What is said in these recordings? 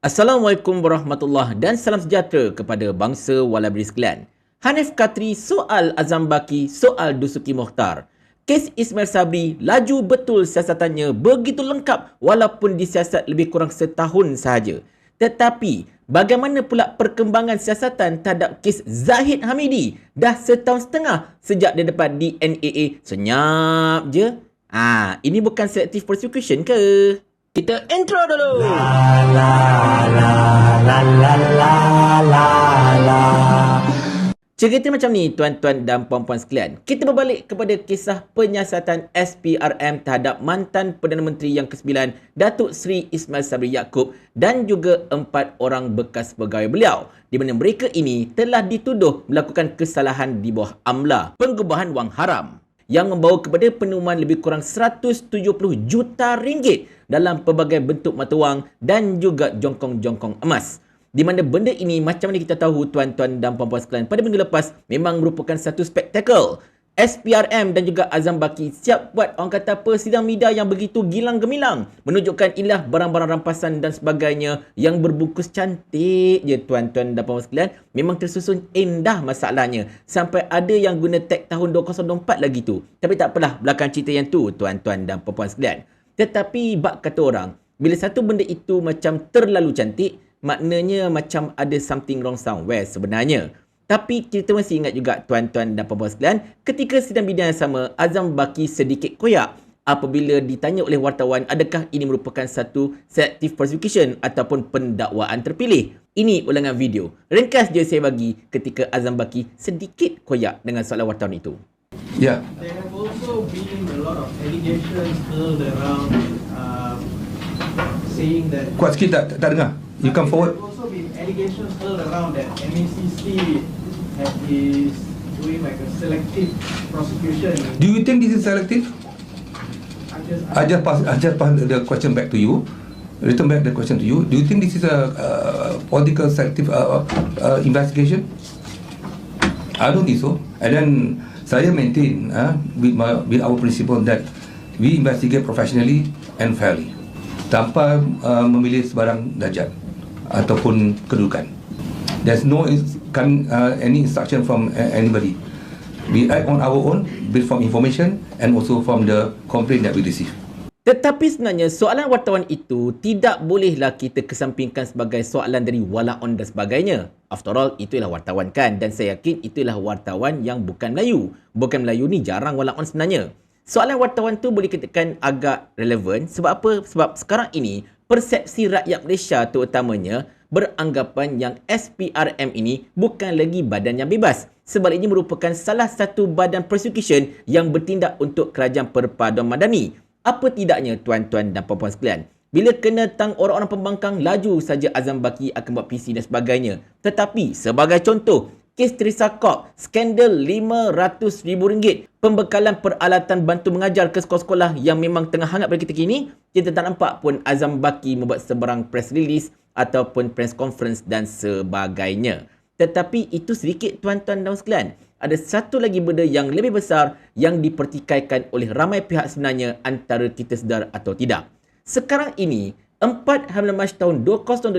Assalamualaikum warahmatullahi dan salam sejahtera kepada bangsa Walabri sekalian. Hanif Katri soal Azam Baki, soal Dusuki Mohtar. Kes Ismail Sabri laju betul siasatannya begitu lengkap walaupun disiasat lebih kurang setahun sahaja. Tetapi bagaimana pula perkembangan siasatan terhadap kes Zahid Hamidi dah setahun setengah sejak dia dapat di NAA senyap je? Ah, ini bukan selective prosecution ke? Kita intro dulu. La la la la la la la la. Cerita macam ni tuan-tuan dan puan-puan sekalian. Kita berbalik kepada kisah penyiasatan SPRM terhadap mantan Perdana Menteri yang ke-9 Datuk Seri Ismail Sabri Yaakob dan juga empat orang bekas pegawai beliau di mana mereka ini telah dituduh melakukan kesalahan di bawah amla penggubahan wang haram yang membawa kepada penuman lebih kurang 170 juta ringgit dalam pelbagai bentuk mata wang dan juga jongkong-jongkong emas. Di mana benda ini macam mana kita tahu tuan-tuan dan puan-puan sekalian pada minggu lepas memang merupakan satu spektakel SPRM dan juga Azam Baki siap buat orang kata apa sidang media yang begitu gilang gemilang menunjukkan inilah barang-barang rampasan dan sebagainya yang berbungkus cantik je. Tuan-tuan dan puan sekalian memang tersusun indah masalahnya. Sampai ada yang guna tag tahun 2024 lagi tu. Tapi tak apalah belakang cerita yang tu tuan-tuan dan puan sekalian. Tetapi bak kata orang bila satu benda itu macam terlalu cantik maknanya macam ada something wrong somewhere sebenarnya tapi kita masih ingat juga tuan-tuan dan puan-puan sekalian, ketika sidang bidang yang sama, Azam Baki sedikit koyak apabila ditanya oleh wartawan adakah ini merupakan satu selective prosecution ataupun pendakwaan terpilih. Ini ulangan video. Ringkas je saya bagi ketika Azam Baki sedikit koyak dengan soalan wartawan itu. Yeah. There have also been a lot of allegations hurled around uh, saying that... Kuat sikit tak, tak dengar. You come forward. There have also been allegations hurled around that MACC that is doing like a selective prosecution. Do you think this is selective? I just, I just pass, I just pass the question back to you. Return back the question to you. Do you think this is a uh, political selective uh, uh, investigation? I don't think so. And then saya maintain uh, with, my, with our principle that we investigate professionally and fairly tanpa uh, memilih sebarang darjat ataupun kedudukan. There's no come uh, any instruction from uh, anybody. We act on our own based from information and also from the complaint that we receive. Tetapi sebenarnya soalan wartawan itu tidak bolehlah kita kesampingkan sebagai soalan dari walaon dan sebagainya. After all, itulah wartawan kan dan saya yakin itulah wartawan yang bukan Melayu. Bukan Melayu ni jarang walaon sebenarnya. Soalan wartawan tu boleh katakan agak relevan sebab apa? Sebab sekarang ini persepsi rakyat Malaysia terutamanya beranggapan yang SPRM ini bukan lagi badan yang bebas. Sebaliknya merupakan salah satu badan prosecution yang bertindak untuk kerajaan perpaduan madani. Apa tidaknya tuan-tuan dan puan-puan sekalian? Bila kena tang orang-orang pembangkang, laju saja Azam Baki akan buat PC dan sebagainya. Tetapi sebagai contoh, kes Teresa Kok, skandal RM500,000 pembekalan peralatan bantu mengajar ke sekolah-sekolah yang memang tengah hangat pada ketika ini, kita tak nampak pun Azam Baki membuat sebarang press release ataupun press conference dan sebagainya. Tetapi itu sedikit tuan-tuan dan sekalian. Ada satu lagi benda yang lebih besar yang dipertikaikan oleh ramai pihak sebenarnya antara kita sedar atau tidak. Sekarang ini, 4 Hamil Mac tahun 2005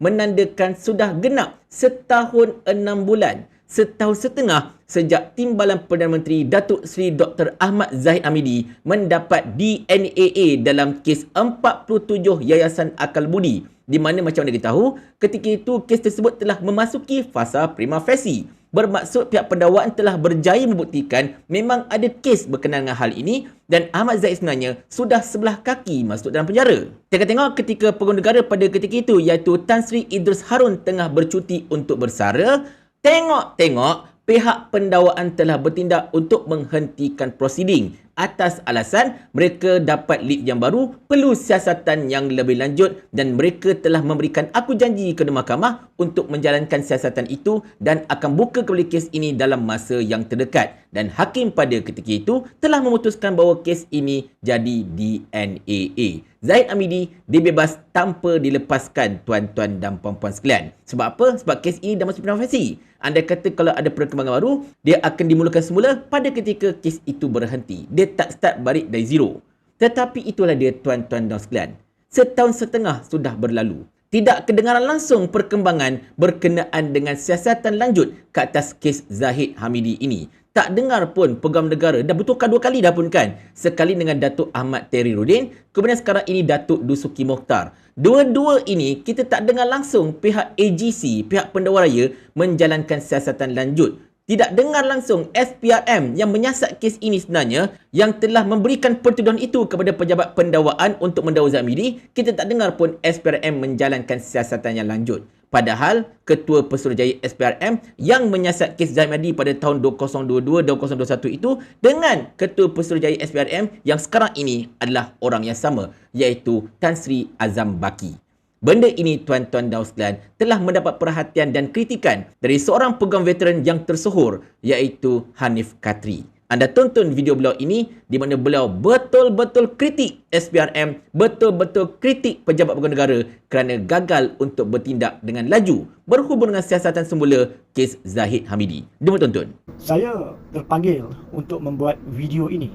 menandakan sudah genap setahun enam bulan setahun setengah sejak Timbalan Perdana Menteri Datuk Seri Dr. Ahmad Zahid Amidi mendapat DNAA dalam kes 47 Yayasan Akal Budi di mana macam anda tahu ketika itu kes tersebut telah memasuki fasa prima facie bermaksud pihak pendakwaan telah berjaya membuktikan memang ada kes berkenaan dengan hal ini dan Ahmad Zahid sebenarnya sudah sebelah kaki masuk dalam penjara. Tengok-tengok ketika pengguna negara pada ketika itu iaitu Tan Sri Idrus Harun tengah bercuti untuk bersara Tengok-tengok pihak pendakwaan telah bertindak untuk menghentikan prosiding atas alasan mereka dapat lead yang baru perlu siasatan yang lebih lanjut dan mereka telah memberikan aku janji kepada mahkamah untuk menjalankan siasatan itu dan akan buka kembali kes ini dalam masa yang terdekat dan hakim pada ketika itu telah memutuskan bahawa kes ini jadi DNAA. Zaid Amidi dibebas tanpa dilepaskan tuan-tuan dan puan-puan sekalian. Sebab apa? Sebab kes ini dah masuk penafasi. Anda kata kalau ada perkembangan baru, dia akan dimulakan semula pada ketika kes itu berhenti. Dia tak start balik dari zero. Tetapi itulah dia tuan-tuan dan sekalian. Setahun setengah sudah berlalu. tidak kedengaran langsung perkembangan berkenaan dengan siasatan lanjut ke atas kes Zahid Hamidi ini. Tak dengar pun peguam negara, dah betulkan dua kali dah pun kan. Sekali dengan Datuk Ahmad Terry Rudin, kemudian sekarang ini Datuk Dusuki Mokhtar. Dua-dua ini kita tak dengar langsung pihak AGC, pihak pendakwa raya menjalankan siasatan lanjut tidak dengar langsung SPRM yang menyiasat kes ini sebenarnya yang telah memberikan pertuduhan itu kepada pejabat pendakwaan untuk mendakwa Zamiri, kita tak dengar pun SPRM menjalankan siasatan yang lanjut. Padahal Ketua Pesuruhjaya SPRM yang menyiasat kes Zamiri pada tahun 2022-2021 itu dengan Ketua Pesuruhjaya SPRM yang sekarang ini adalah orang yang sama iaitu Tan Sri Azam Baki. Benda ini tuan-tuan dan sekalian telah mendapat perhatian dan kritikan dari seorang peguam veteran yang tersohor iaitu Hanif Katri. Anda tonton video beliau ini di mana beliau betul-betul kritik SPRM, betul-betul kritik pejabat peguam negara kerana gagal untuk bertindak dengan laju berhubung dengan siasatan semula kes Zahid Hamidi. Jom tonton. Saya terpanggil untuk membuat video ini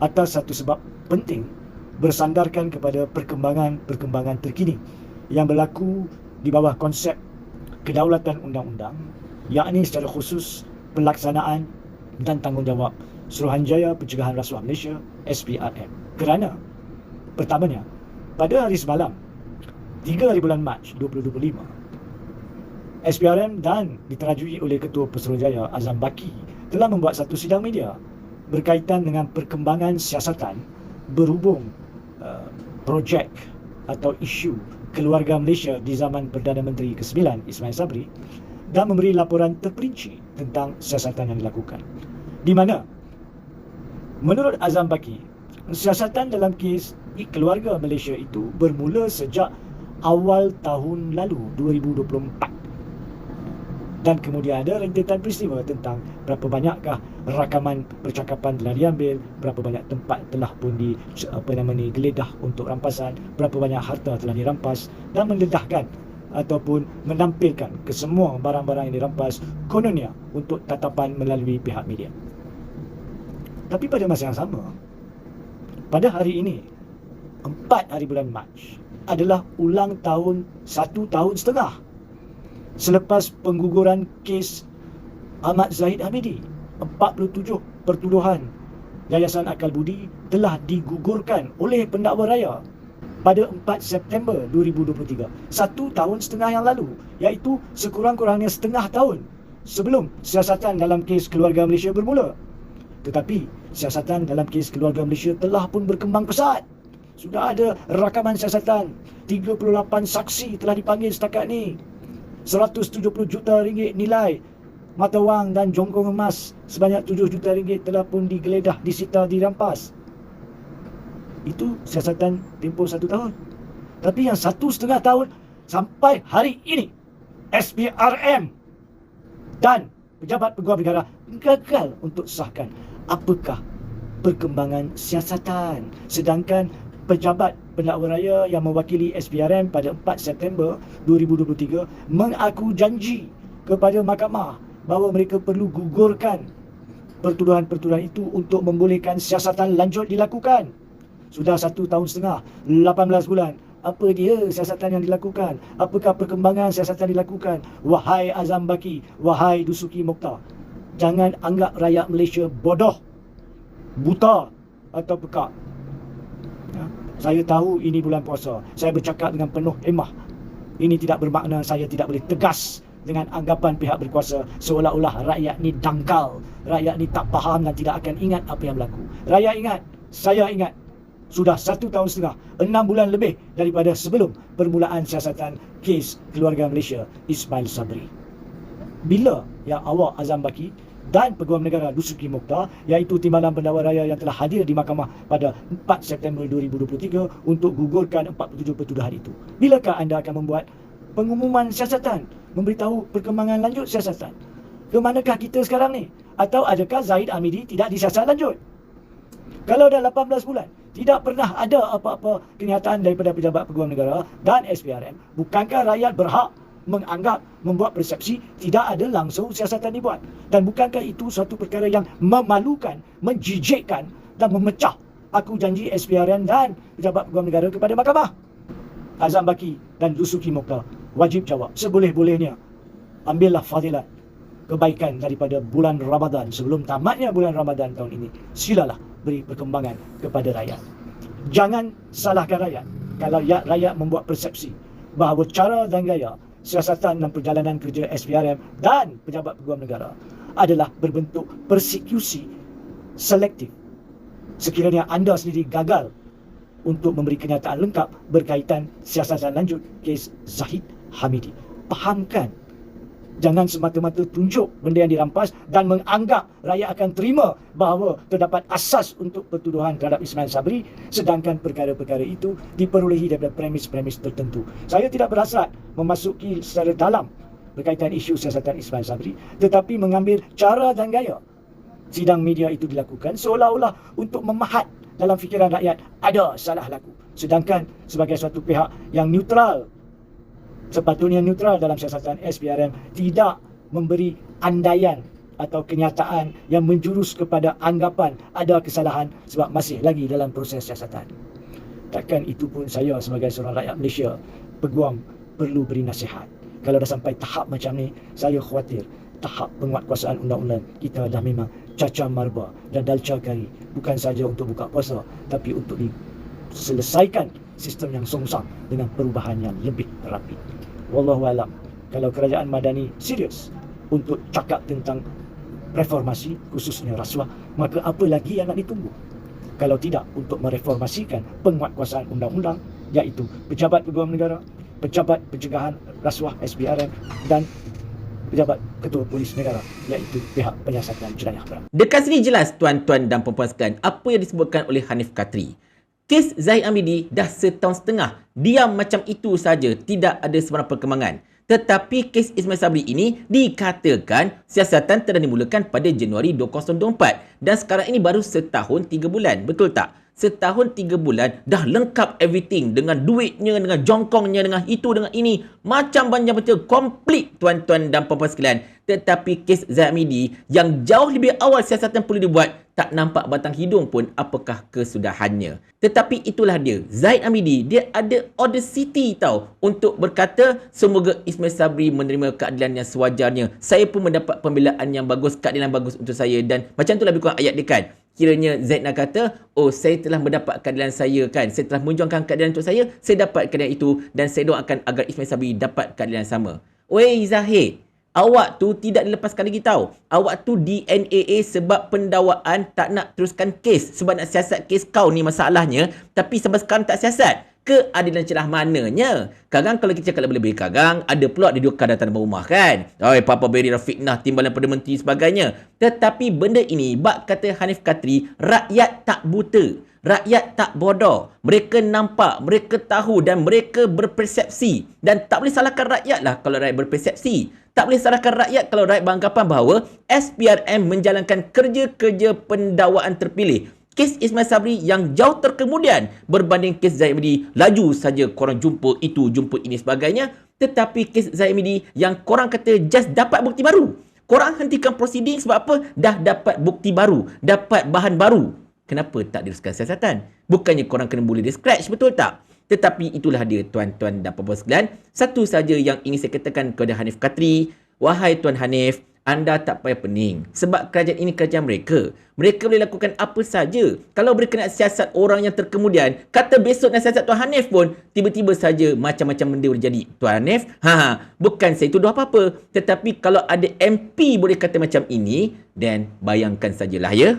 atas satu sebab penting bersandarkan kepada perkembangan-perkembangan terkini yang berlaku di bawah konsep kedaulatan undang-undang yakni secara khusus pelaksanaan dan tanggungjawab Suruhanjaya Pencegahan Rasuah Malaysia SPRM. Kerana pertamanya pada hari semalam 3 hari bulan Mac 2025 SPRM dan diterajui oleh Ketua Pesuruhjaya Azam Baki telah membuat satu sidang media berkaitan dengan perkembangan siasatan berhubung uh, projek atau isu keluarga Malaysia di zaman Perdana Menteri ke-9 Ismail Sabri dan memberi laporan terperinci tentang siasatan yang dilakukan. Di mana menurut Azam Baki, siasatan dalam kes keluarga Malaysia itu bermula sejak awal tahun lalu 2024 dan kemudian ada rentetan peristiwa tentang berapa banyakkah rakaman percakapan telah diambil, berapa banyak tempat telah pun di apa nama ni geledah untuk rampasan, berapa banyak harta telah dirampas dan mendedahkan ataupun menampilkan ke semua barang-barang yang dirampas kononnya untuk tatapan melalui pihak media. Tapi pada masa yang sama, pada hari ini, empat hari bulan Mac adalah ulang tahun satu tahun setengah selepas pengguguran kes Ahmad Zahid Hamidi. 47 pertuduhan Yayasan Akal Budi telah digugurkan oleh pendakwa raya pada 4 September 2023 satu tahun setengah yang lalu iaitu sekurang-kurangnya setengah tahun sebelum siasatan dalam kes keluarga Malaysia bermula tetapi siasatan dalam kes keluarga Malaysia telah pun berkembang pesat sudah ada rakaman siasatan 38 saksi telah dipanggil setakat ni 170 juta ringgit nilai mata wang dan jongkong emas sebanyak 7 juta ringgit telah pun digeledah, disita, dirampas. Itu siasatan tempoh satu tahun. Tapi yang satu setengah tahun sampai hari ini SPRM dan pejabat peguam negara gagal untuk sahkan apakah perkembangan siasatan sedangkan pejabat pendakwa raya yang mewakili SPRM pada 4 September 2023 mengaku janji kepada mahkamah bahawa mereka perlu gugurkan pertuduhan-pertuduhan itu untuk membolehkan siasatan lanjut dilakukan. Sudah satu tahun setengah, 18 bulan. Apa dia siasatan yang dilakukan? Apakah perkembangan siasatan dilakukan? Wahai Azam Baki, wahai Dusuki Mokhtar. Jangan anggap rakyat Malaysia bodoh, buta atau pekak. Saya tahu ini bulan puasa. Saya bercakap dengan penuh emah. Ini tidak bermakna saya tidak boleh tegas dengan anggapan pihak berkuasa seolah-olah rakyat ni dangkal. Rakyat ni tak faham dan tidak akan ingat apa yang berlaku. Rakyat ingat, saya ingat. Sudah satu tahun setengah, enam bulan lebih daripada sebelum permulaan siasatan kes keluarga Malaysia Ismail Sabri. Bila yang awak Azam Baki dan Peguam Negara Dusuki Mokhtar iaitu Timbalan Pendakwa Raya yang telah hadir di mahkamah pada 4 September 2023 untuk gugurkan 47 pertuduhan itu. Bilakah anda akan membuat pengumuman siasatan, memberitahu perkembangan lanjut siasatan? Ke manakah kita sekarang ni? Atau adakah Zahid Amidi tidak disiasat lanjut? Kalau dah 18 bulan, tidak pernah ada apa-apa kenyataan daripada pejabat peguam negara dan SPRM, bukankah rakyat berhak menganggap membuat persepsi tidak ada langsung siasatan dibuat. Dan bukankah itu suatu perkara yang memalukan menjijikkan dan memecah aku janji SPRN dan pejabat peguam negara kepada mahkamah? Azam Baki dan Dusuki Mokhtar wajib jawab seboleh-bolehnya. Ambillah fadilat kebaikan daripada bulan Ramadan sebelum tamatnya bulan Ramadan tahun ini. Silalah beri perkembangan kepada rakyat. Jangan salahkan rakyat. Kalau ya- rakyat membuat persepsi bahawa cara dan gaya siasatan dan perjalanan kerja SPRM dan pejabat peguam negara adalah berbentuk persekusi selektif sekiranya anda sendiri gagal untuk memberi kenyataan lengkap berkaitan siasatan lanjut kes Zahid Hamidi. Fahamkan. Jangan semata-mata tunjuk benda yang dirampas dan menganggap rakyat akan terima bahawa terdapat asas untuk pertuduhan terhadap Ismail Sabri sedangkan perkara-perkara itu diperolehi daripada premis-premis tertentu. Saya tidak berhasrat memasuki secara dalam berkaitan isu siasatan Ismail Sabri tetapi mengambil cara dan gaya sidang media itu dilakukan seolah-olah untuk memahat dalam fikiran rakyat ada salah laku. Sedangkan sebagai suatu pihak yang neutral, sepatutnya neutral dalam siasatan SPRM tidak memberi andaian atau kenyataan yang menjurus kepada anggapan ada kesalahan sebab masih lagi dalam proses siasatan. Takkan itu pun saya sebagai seorang rakyat Malaysia, peguam perlu beri nasihat. Kalau dah sampai tahap macam ni, saya khawatir tahap penguatkuasaan undang-undang kita dah memang cacar marba dan dalca kari bukan saja untuk buka puasa tapi untuk diselesaikan sistem yang songsang dengan perubahan yang lebih rapi. Wallahu alam. Kalau kerajaan Madani serius untuk cakap tentang reformasi khususnya rasuah, maka apa lagi yang nak ditunggu? Kalau tidak untuk mereformasikan penguatkuasaan undang-undang iaitu pejabat peguam negara, pejabat pencegahan rasuah SPRM dan pejabat ketua polis negara iaitu pihak penyiasatan jenayah berat. Dekat sini jelas tuan-tuan dan puan-puan sekalian apa yang disebutkan oleh Hanif Katri. Kes Zahid Amidi dah setahun setengah diam macam itu saja tidak ada sebarang perkembangan. Tetapi kes Ismail Sabri ini dikatakan siasatan telah dimulakan pada Januari 2024 dan sekarang ini baru setahun tiga bulan. Betul tak? Setahun tiga bulan dah lengkap everything dengan duitnya, dengan jongkongnya, dengan itu, dengan ini. Macam banyak betul. Komplit tuan-tuan dan puan-puan sekalian. Tetapi kes Zaid Amidi yang jauh lebih awal siasatan perlu dibuat tak nampak batang hidung pun apakah kesudahannya. Tetapi itulah dia. Zaid Amidi, dia ada audacity tau untuk berkata semoga Ismail Sabri menerima keadilan yang sewajarnya. Saya pun mendapat pembelaan yang bagus, keadilan bagus untuk saya dan macam itulah lebih kurang ayat dia kan. Kiranya Zaid nak kata, oh saya telah mendapat keadilan saya kan. Saya telah menjuangkan keadilan untuk saya, saya dapat keadilan itu dan saya doakan agar Ismail Sabri dapat keadilan sama. Wei Zahid, awak tu tidak dilepaskan lagi tahu. Awak tu DNAA sebab pendakwaan tak nak teruskan kes. Sebab nak siasat kes kau ni masalahnya. Tapi sampai sekarang tak siasat. Keadilan celah mananya? Kadang kalau kita cakap lebih-lebih kadang ada pula dia dua datang rumah kan. Oh, Papa Beri dah fitnah timbalan pada menteri sebagainya. Tetapi benda ini, bak kata Hanif Katri, rakyat tak buta. Rakyat tak bodoh. Mereka nampak, mereka tahu dan mereka berpersepsi. Dan tak boleh salahkan rakyat lah kalau rakyat berpersepsi. Tak boleh salahkan rakyat kalau rakyat beranggapan bahawa SPRM menjalankan kerja-kerja pendakwaan terpilih. Kes Ismail Sabri yang jauh terkemudian berbanding kes Zaid Midi. Laju saja korang jumpa itu, jumpa ini sebagainya. Tetapi kes Zaid Midi yang korang kata just dapat bukti baru. Korang hentikan proceeding sebab apa? Dah dapat bukti baru. Dapat bahan baru. Kenapa tak diteruskan siasatan? Bukannya korang kena bully dia scratch, betul tak? Tetapi itulah dia tuan-tuan dan puan-puan sekalian. Satu saja yang ingin saya katakan kepada Hanif Katri. Wahai Tuan Hanif, anda tak payah pening. Sebab kerajaan ini kerajaan mereka. Mereka boleh lakukan apa saja. Kalau mereka nak siasat orang yang terkemudian, kata besok nak siasat Tuan Hanif pun, tiba-tiba saja macam-macam benda boleh jadi. Tuan Hanif, ha, ha, bukan saya tuduh apa-apa. Tetapi kalau ada MP boleh kata macam ini, then bayangkan sajalah ya.